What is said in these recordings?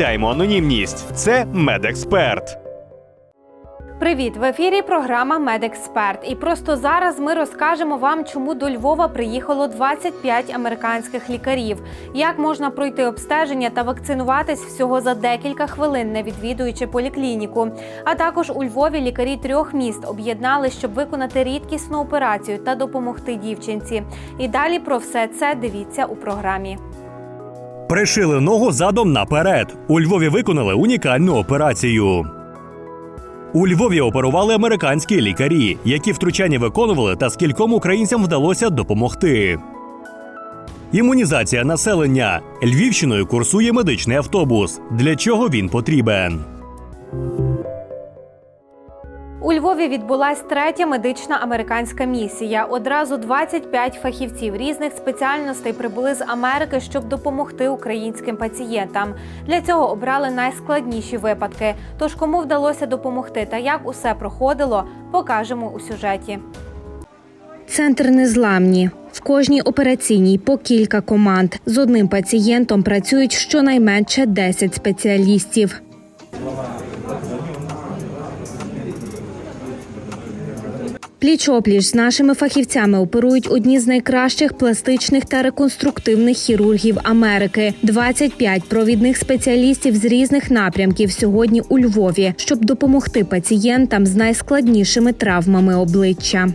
анонімність. Це медексперт. Привіт! В ефірі програма Медексперт. І просто зараз ми розкажемо вам, чому до Львова приїхало 25 американських лікарів, як можна пройти обстеження та вакцинуватись всього за декілька хвилин, не відвідуючи поліклініку. А також у Львові лікарі трьох міст об'єднали, щоб виконати рідкісну операцію та допомогти дівчинці. І далі про все це дивіться у програмі. Пришили ногу задом наперед. У Львові виконали унікальну операцію. У Львові оперували американські лікарі, які втручання виконували та скільком українцям вдалося допомогти. Імунізація населення. Львівщиною курсує медичний автобус. Для чого він потрібен? У Львові відбулась третя медична американська місія. Одразу 25 фахівців різних спеціальностей прибули з Америки, щоб допомогти українським пацієнтам. Для цього обрали найскладніші випадки. Тож кому вдалося допомогти та як усе проходило, покажемо у сюжеті. Центр незламні. В кожній операційній по кілька команд. З одним пацієнтом працюють щонайменше 10 спеціалістів. Пліч-опліч з нашими фахівцями оперують одні з найкращих пластичних та реконструктивних хірургів Америки. 25 провідних спеціалістів з різних напрямків сьогодні у Львові, щоб допомогти пацієнтам з найскладнішими травмами обличчя.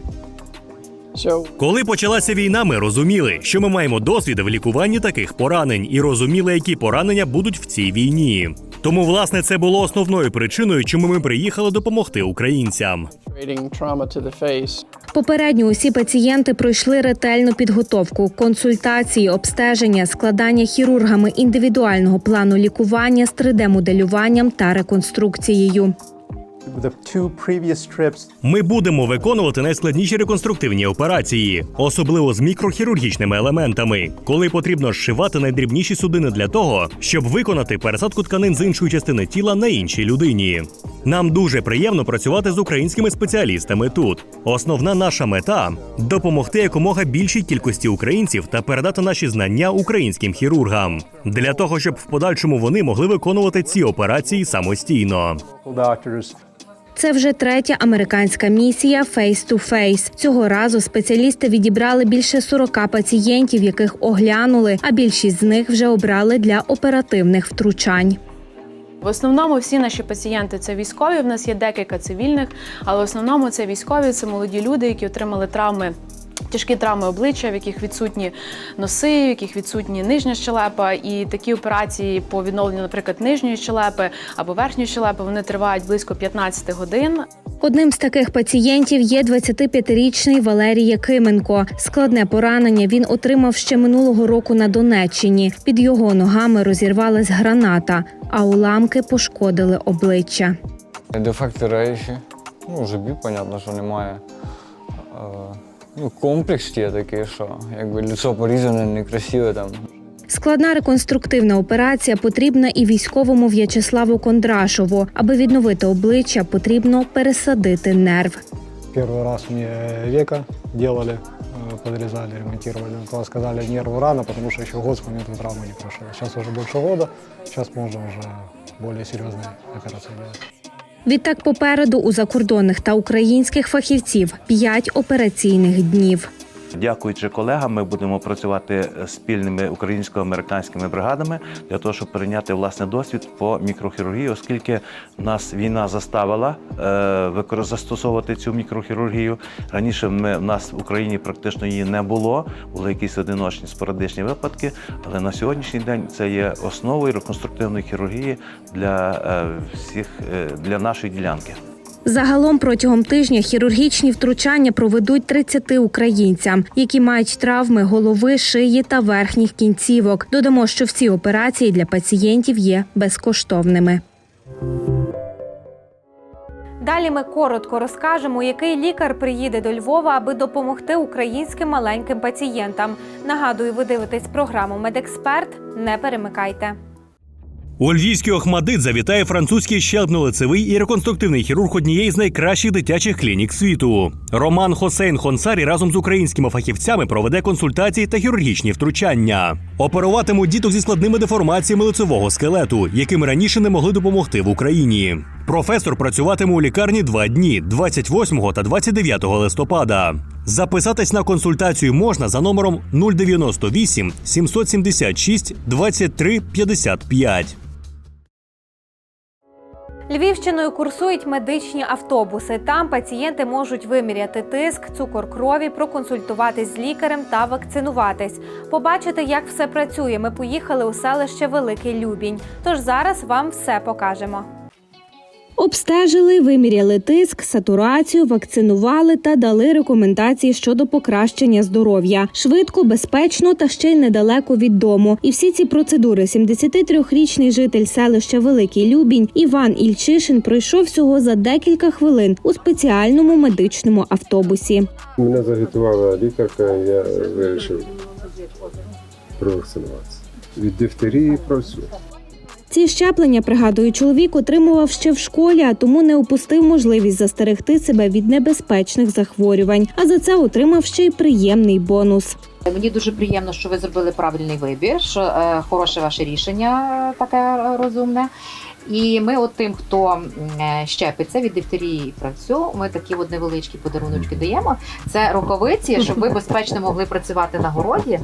Коли почалася війна, ми розуміли, що ми маємо досвід в лікуванні таких поранень і розуміли, які поранення будуть в цій війні. Тому, власне, це було основною причиною, чому ми приїхали допомогти українцям. Попередньо усі пацієнти пройшли ретельну підготовку, консультації, обстеження, складання хірургами індивідуального плану лікування з 3D-моделюванням та реконструкцією. Ми будемо виконувати найскладніші реконструктивні операції, особливо з мікрохірургічними елементами, коли потрібно зшивати найдрібніші судини для того, щоб виконати пересадку тканин з іншої частини тіла на іншій людині. Нам дуже приємно працювати з українськими спеціалістами тут. Основна наша мета допомогти якомога більшій кількості українців та передати наші знання українським хірургам для того, щоб в подальшому вони могли виконувати ці операції самостійно. Це вже третя американська місія Face to Face. Цього разу спеціалісти відібрали більше 40 пацієнтів, яких оглянули, а більшість з них вже обрали для оперативних втручань. В основному всі наші пацієнти це військові. В нас є декілька цивільних, але в основному це військові, це молоді люди, які отримали травми. Тяжкі травми обличчя, в яких відсутні носи, в яких відсутні нижня щелепа, і такі операції по відновленню, наприклад, нижньої щелепи або верхньої щелепи, вони тривають близько 15 годин. Одним з таких пацієнтів є 25-річний Валерій Якименко. Складне поранення він отримав ще минулого року на Донеччині. Під його ногами розірвалась граната, а уламки пошкодили обличчя. Дефекти рейші. Ну, жибі, понятно, що немає. Е, ну, комплекс є такий, що якби лицо порізане, некрасиве там. Складна реконструктивна операція потрібна і військовому В'ячеславу Кондрашову. Аби відновити обличчя, потрібно пересадити нерв. Первый раз мне века делали, э, подрезали, ремонтировали. То сказали нервы рано, потому что еще год с момента травмы не прошел. Сейчас уже больше года, сейчас можно уже более серьезные операции делать. Відтак попереду у закордонних та українських фахівців 5 операційних днів. Дякуючи колегам, ми будемо працювати спільними українсько-американськими бригадами для того, щоб перейняти власне досвід по мікрохірургії, оскільки нас війна заставила е, застосовувати цю мікрохірургію. Раніше ми в нас в Україні практично її не було. Були якісь одиночні спорадичні випадки, але на сьогоднішній день це є основою реконструктивної хірургії для е, всіх е, для нашої ділянки. Загалом протягом тижня хірургічні втручання проведуть 30 українцям, які мають травми голови, шиї та верхніх кінцівок. Додамо, що всі операції для пацієнтів є безкоштовними. Далі ми коротко розкажемо, який лікар приїде до Львова, аби допомогти українським маленьким пацієнтам. Нагадую, ви дивитесь програму Медексперт. Не перемикайте. У львівський Охмадит завітає французький щелепно-лицевий і реконструктивний хірург однієї з найкращих дитячих клінік світу. Роман Хосейн Хонсарі разом з українськими фахівцями проведе консультації та хірургічні втручання. Оперуватимуть діток зі складними деформаціями лицевого скелету, яким раніше не могли допомогти в Україні. Професор працюватиме у лікарні два дні 28 та 29 листопада. Записатись на консультацію можна за номером 098 776 23 55. Львівщиною курсують медичні автобуси. Там пацієнти можуть виміряти тиск, цукор крові, проконсультуватись з лікарем та вакцинуватись. Побачити, як все працює. Ми поїхали у селище Великий Любінь. Тож зараз вам все покажемо. Обстежили, виміряли тиск, сатурацію, вакцинували та дали рекомендації щодо покращення здоров'я. Швидко, безпечно та ще й недалеко від дому. І всі ці процедури 73-річний житель селища Великий Любінь Іван Ільчишин пройшов всього за декілька хвилин у спеціальному медичному автобусі. Мене загітувала лікарка, я вирішив провакцинуватися. Від дифтерії про всю. Ці щеплення, пригадує чоловік, отримував ще в школі, а тому не упустив можливість застерегти себе від небезпечних захворювань. А за це отримав ще й приємний бонус. Мені дуже приємно, що ви зробили правильний вибір, що е, хороше ваше рішення е, таке е, розумне. І ми, от тим, хто е, щепиться від дифтерії і правцю, ми такі от невеличкі подаруночки даємо. Це рукавиці, щоб ви безпечно могли працювати на городі.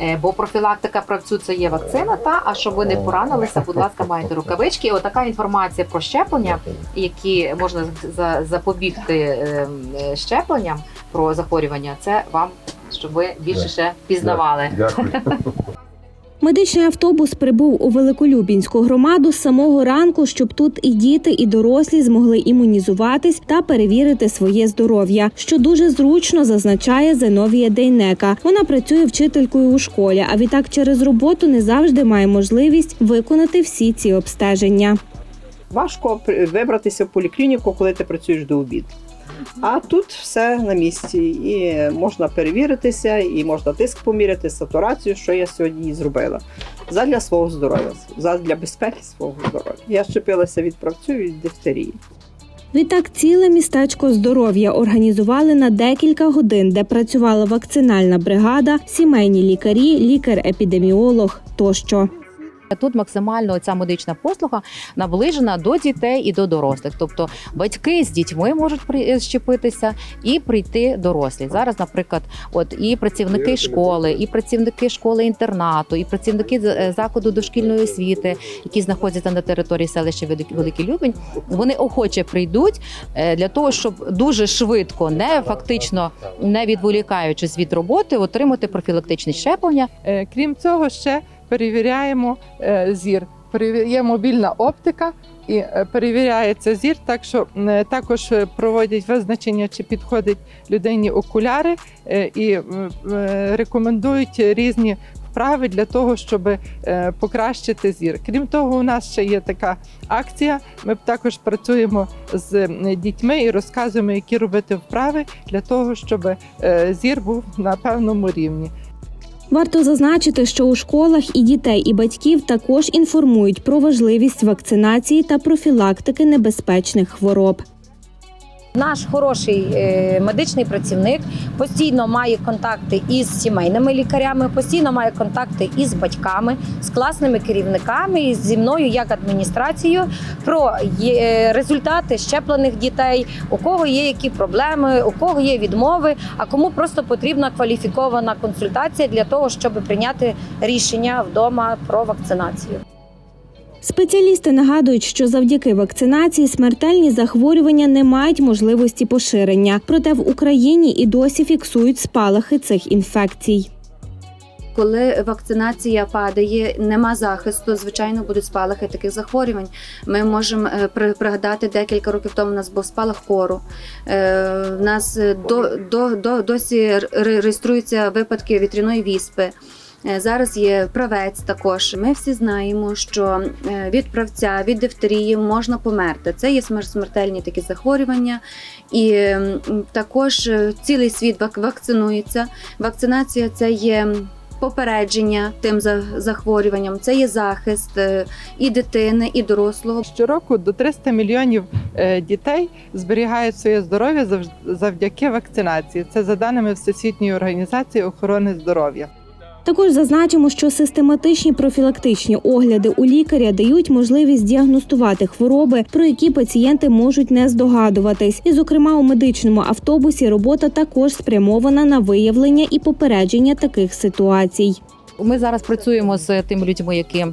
Е, Бо профілактика правцю це є вакцина. Та а щоб ви не поранилися, будь ласка, маєте рукавички. І отака інформація про щеплення, які можна за- запобігти е, е, щепленням про захворювання. Це вам, щоб ви більше ще пізнавали. Дякую. Медичний автобус прибув у Великолюбінську громаду з самого ранку, щоб тут і діти, і дорослі змогли імунізуватись та перевірити своє здоров'я, що дуже зручно зазначає Зеновія Дейнека. Вона працює вчителькою у школі, а відтак через роботу не завжди має можливість виконати всі ці обстеження. Важко вибратися в поліклініку, коли ти працюєш до обіду. А тут все на місці, і можна перевіритися, і можна тиск поміряти, сатурацію, що я сьогодні зробила. Задля свого здоров'я, задля безпеки свого здоров'я. Я щепилася від правцю і від дифтерії. Відтак ціле містечко здоров'я організували на декілька годин, де працювала вакцинальна бригада, сімейні лікарі, лікар-епідеміолог тощо. Тут максимально ця медична послуга наближена до дітей і до дорослих. Тобто батьки з дітьми можуть при- щепитися і прийти дорослі. Зараз, наприклад, от і працівники школи, і працівники школи-інтернату, і працівники з- е, закладу дошкільної освіти, які знаходяться на території селища Великий- Великий Любень, вони охоче прийдуть е, для того, щоб дуже швидко, не фактично не відволікаючись від роботи, отримати профілактичне щеплення. Е, Крім цього, ще перевіряємо е, зір. Є мобільна оптика і е, перевіряється зір, так що е, також проводять визначення, чи підходять людині окуляри, і рекомендують різні вправи для того, щоб покращити зір. Крім того, у нас ще є така акція. Ми також працюємо з дітьми і розказуємо, які робити вправи для того, щоб зір був на певному рівні. Варто зазначити, що у школах і дітей, і батьків також інформують про важливість вакцинації та профілактики небезпечних хвороб. Наш хороший е, медичний працівник постійно має контакти із сімейними лікарями, постійно має контакти із батьками, з класними керівниками і зі мною як адміністрацією про результати щеплених дітей, у кого є які проблеми, у кого є відмови, а кому просто потрібна кваліфікована консультація для того, щоб прийняти рішення вдома про вакцинацію. Спеціалісти нагадують, що завдяки вакцинації смертельні захворювання не мають можливості поширення. Проте в Україні і досі фіксують спалахи цих інфекцій. коли вакцинація падає, нема захисту, звичайно, будуть спалахи таких захворювань. Ми можемо е, пригадати декілька років тому. У нас був спалах кору. Е, У нас е, до, до, до, досі реєструються випадки вітряної віспи. Е, Зараз є правець також. Ми всі знаємо, що е, від правця, від дифтерії можна померти. Це є смер- смертельні такі захворювання, і також е, цілий світ вак- вакцинується. Вакцинація це є. Попередження тим за- захворюванням, це є захист і дитини, і дорослого. Щороку до 300 мільйонів дітей зберігають своє здоров'я завдяки вакцинації. Це за даними Всесвітньої організації охорони здоров'я. Також зазначимо, що систематичні профілактичні огляди у лікаря дають можливість діагностувати хвороби, про які пацієнти можуть не здогадуватись. І, зокрема, у медичному автобусі робота також спрямована на виявлення і попередження таких ситуацій. Ми зараз працюємо з тими людьми, які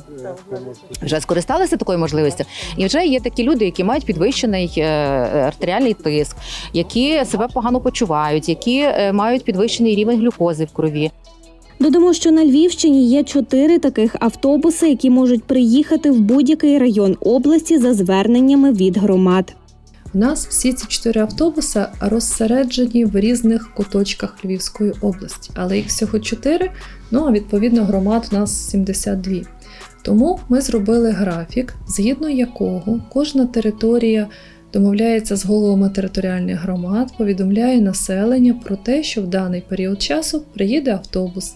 вже скористалися такою можливістю, і вже є такі люди, які мають підвищений е, артеріальний тиск, які себе погано почувають, які е, мають підвищений рівень глюкози в крові. Додамо, що на Львівщині є чотири таких автобуси, які можуть приїхати в будь-який район області за зверненнями від громад. У нас всі ці чотири автобуси розсереджені в різних куточках Львівської області, але їх всього чотири, ну а відповідно громад у нас 72. Тому ми зробили графік, згідно якого кожна територія домовляється з головами територіальних громад, повідомляє населення про те, що в даний період часу приїде автобус,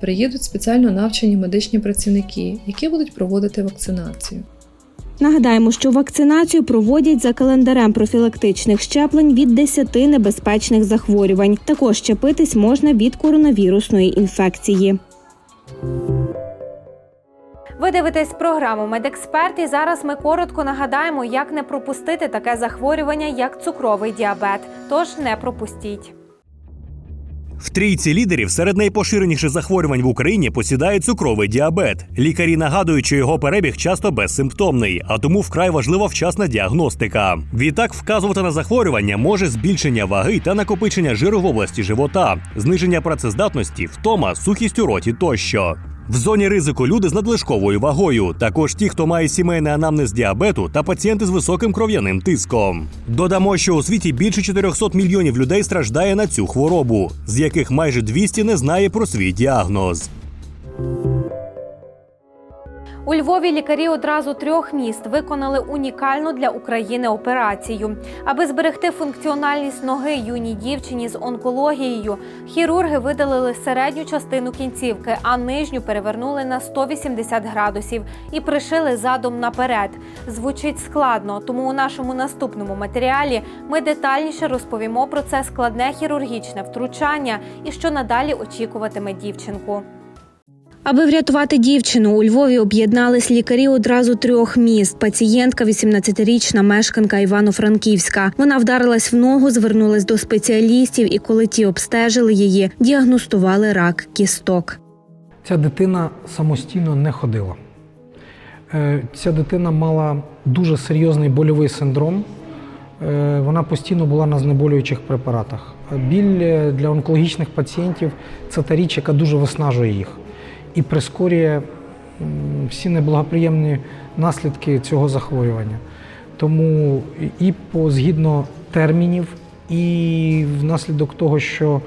приїдуть спеціально навчені медичні працівники, які будуть проводити вакцинацію. Нагадаємо, що вакцинацію проводять за календарем профілактичних щеплень від 10 небезпечних захворювань. Також щепитись можна від коронавірусної інфекції. Ви дивитесь програму Медексперт і зараз ми коротко нагадаємо, як не пропустити таке захворювання, як цукровий діабет. Тож не пропустіть. В трійці лідерів серед найпоширеніших захворювань в Україні посідає цукровий діабет. Лікарі нагадують, що його перебіг часто безсимптомний, а тому вкрай важлива вчасна діагностика. Відтак вказувати на захворювання може збільшення ваги та накопичення жиру в області живота, зниження працездатності, втома, сухість у роті тощо. В зоні ризику люди з надлишковою вагою, також ті, хто має сімейний анамнез діабету та пацієнти з високим кров'яним тиском. Додамо, що у світі більше 400 мільйонів людей страждає на цю хворобу, з яких майже 200 не знає про свій діагноз. У Львові лікарі одразу трьох міст виконали унікальну для України операцію. Аби зберегти функціональність ноги юній дівчині з онкологією, хірурги видалили середню частину кінцівки, а нижню перевернули на 180 градусів і пришили задом наперед. Звучить складно, тому у нашому наступному матеріалі ми детальніше розповімо про це складне хірургічне втручання і що надалі очікуватиме дівчинку. Аби врятувати дівчину, у Львові об'єднались лікарі одразу трьох міст. Пацієнтка, 18-річна мешканка Івано-Франківська. Вона вдарилась в ногу, звернулась до спеціалістів, і коли ті обстежили її, діагностували рак кісток. Ця дитина самостійно не ходила. Е, Ця дитина мала дуже серйозний больовий синдром. Е, Вона постійно була на знеболюючих препаратах. Біль для онкологічних пацієнтів це та річ, яка дуже виснажує їх і прискорює всі неблагоприємні наслідки цього захворювання. Тому і по згідно термінів, і внаслідок того, що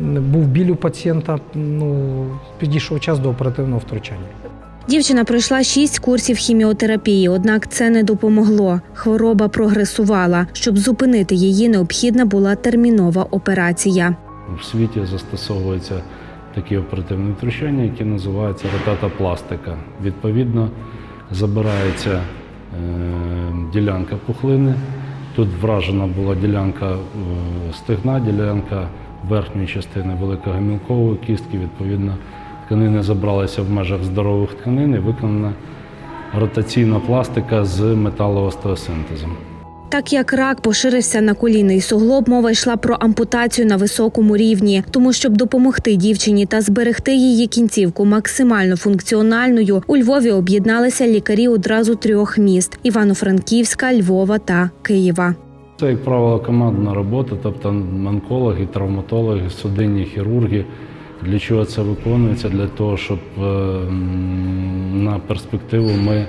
був біль у пацієнта, ну, підійшов час до оперативного втручання. Дівчина пройшла шість курсів хіміотерапії, однак це не допомогло. Хвороба прогресувала. Щоб зупинити її, необхідна була термінова операція. В світі застосовуються такі оперативні втручання, які називаються ротатопластика. Відповідно, забирається е, ділянка пухлини. Тут вражена була ділянка е, стегна, ділянка верхньої частини великогамілкової кістки. Відповідно, тканини забралися в межах здорових тканин і виконана ротаційна пластика з металоостеосинтезом. Так як рак поширився на колінний суглоб, мова йшла про ампутацію на високому рівні. Тому, щоб допомогти дівчині та зберегти її кінцівку максимально функціональною, у Львові об'єдналися лікарі одразу трьох міст: Івано-Франківська, Львова та Києва. Це, як правило, командна робота, тобто онкологи, травматологи, судинні хірурги, Для чого це виконується? Для того, щоб е, на перспективу ми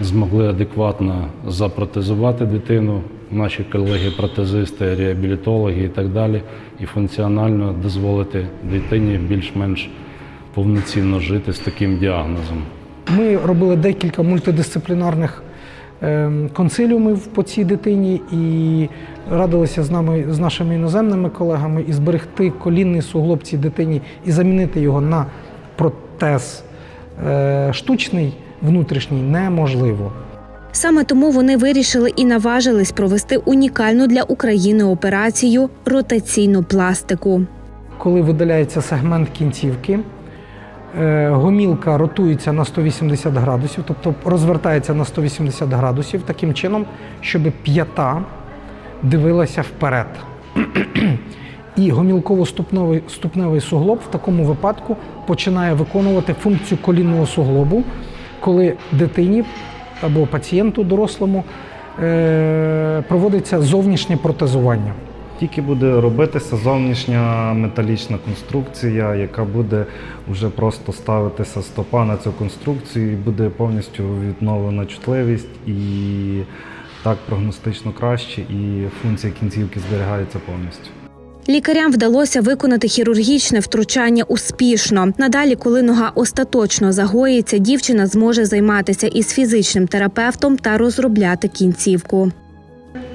змогли адекватно запротезувати дитину, наші колеги-протезисти, реабілітологи і так далі, і функціонально дозволити дитині більш-менш повноцінно жити з таким діагнозом. Ми робили декілька мультидисциплінарних консиліумів по цій дитині і радилися з нами з нашими іноземними колегами і зберегти колінний суглоб цій дитині і замінити його на протез е, штучний внутрішній неможливо. Саме тому вони вирішили і наважились провести унікальну для України операцію ротаційну пластику. Коли видаляється сегмент кінцівки, гомілка ротується на 180 градусів, тобто розвертається на 180 градусів таким чином, щоб п'ята дивилася вперед. І гомілково-ступневий ступневий суглоб в такому випадку починає виконувати функцію колінного суглобу, коли дитині або пацієнту дорослому е, проводиться зовнішнє протезування. Тільки буде робитися зовнішня металічна конструкція, яка буде вже просто ставитися стопа на цю конструкцію, і буде повністю відновлена чутливість і так прогностично краще, і функція кінцівки зберігається повністю. Лікарям вдалося виконати хірургічне втручання успішно. Надалі, коли нога остаточно загоїться, дівчина зможе займатися із фізичним терапевтом та розробляти кінцівку.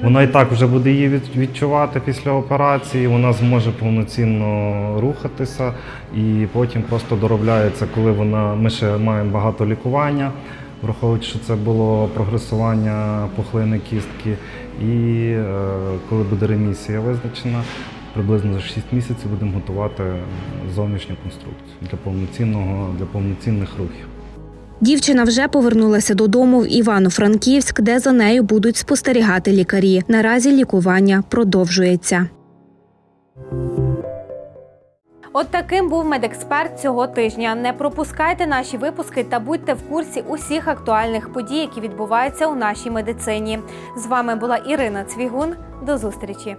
Вона і так вже буде її відчувати після операції, вона зможе повноцінно рухатися і потім просто доробляється, коли вона ми ще маємо багато лікування, враховуючи, що це було прогресування пухлини кістки. І е, коли буде ремісія визначена, приблизно за 6 місяців будемо готувати зовнішню конструкцію для повноцінного для повноцінних рухів. Дівчина вже повернулася додому в Івано-Франківськ, де за нею будуть спостерігати лікарі. Наразі лікування продовжується. От таким був медексперт цього тижня. Не пропускайте наші випуски та будьте в курсі усіх актуальних подій, які відбуваються у нашій медицині. З вами була Ірина Цвігун. До зустрічі.